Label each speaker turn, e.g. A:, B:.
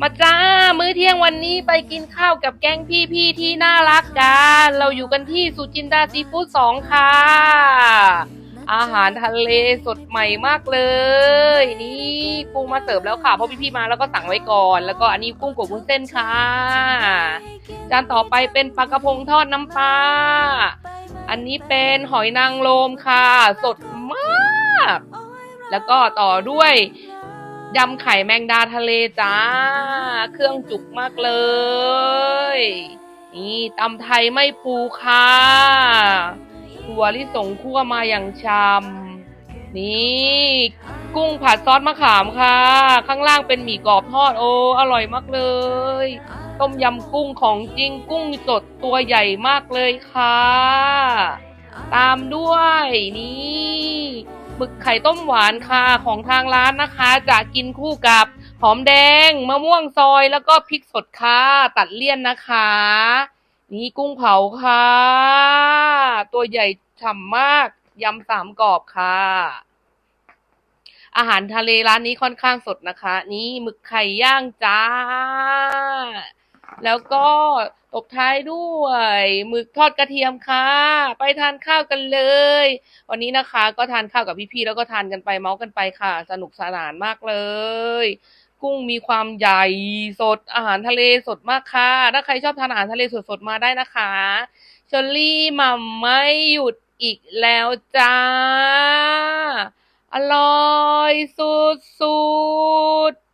A: มาจ้า มื้อเที่ยงวันนี้ไปกินข้าวกับแก๊งพี่ๆที่น่ารักกัน เราอยู่กันที่สุจินดาซีฟู้ดสองค่ะ อาหารทะเลสดใหม่มากเลย นี่กุ้งมาเสิร์ฟแล้วค่ะ เพราะพี่ๆมาแล้วก็สั่งไว้ก่อน แล้วก็อันนี้กุ้งกับวุ้นเส้นค่ะ จานต่อไปเป็นปลากระพงทอดน้ำปลา อันนี้เป็นหอยนางรมค่ะ สดมาก แล้วก็ต่อด้วย ยำไข่แมงดาทะเลจ้า เครื่องจุกมากเลย นี่ตำไทยไม่ปูค่ะถั่วลิสงคั่วมาอย่างชำนี่ กุ้งผัดซอสมะขามค่ะ ข้างล่างเป็นหมี่กรอบทอดโอ้อร่อยมากเลย ต้มยำกุ้งของจริงกุ้งสดตัวใหญ่มากเลยค่ะ ตามด้วยนี่ หมึกไข่ต้มหวานค่ะของทางร้านนะคะ จะกินคู่กับหอมแดงมะม่วงซอยแล้วก็พริกสดค่ะตัดเลี่ยนนะคะ นี่กุ้งเผาค่ะ ตัวใหญ่ฉ่ำมากยำสามกรอบค่ะ อาหารทะเลร้านนี้ค่อนข้างสดนะคะ นี่หมึกไข่ย่างจ้า แล้วก็ตบท้ายด้วยหมึกทอดกระเทียมค่ะ ไปทานข้าวกันเลย วันนี้นะคะ ก็ทานข้าวกับพี่ๆแล้วก็ทานกันไปเมาส์กันไปค่ะ สนุกสนานมากเลย กุ้งมีความใหญ่สดอาหารทะเลสดมากค่ะ ถ้าใครชอบทานอาหารทะเลสดๆมาได้นะคะชอรี่ม่ำไม่หยุดอีกแล้วจ้า อร่อยสุดๆ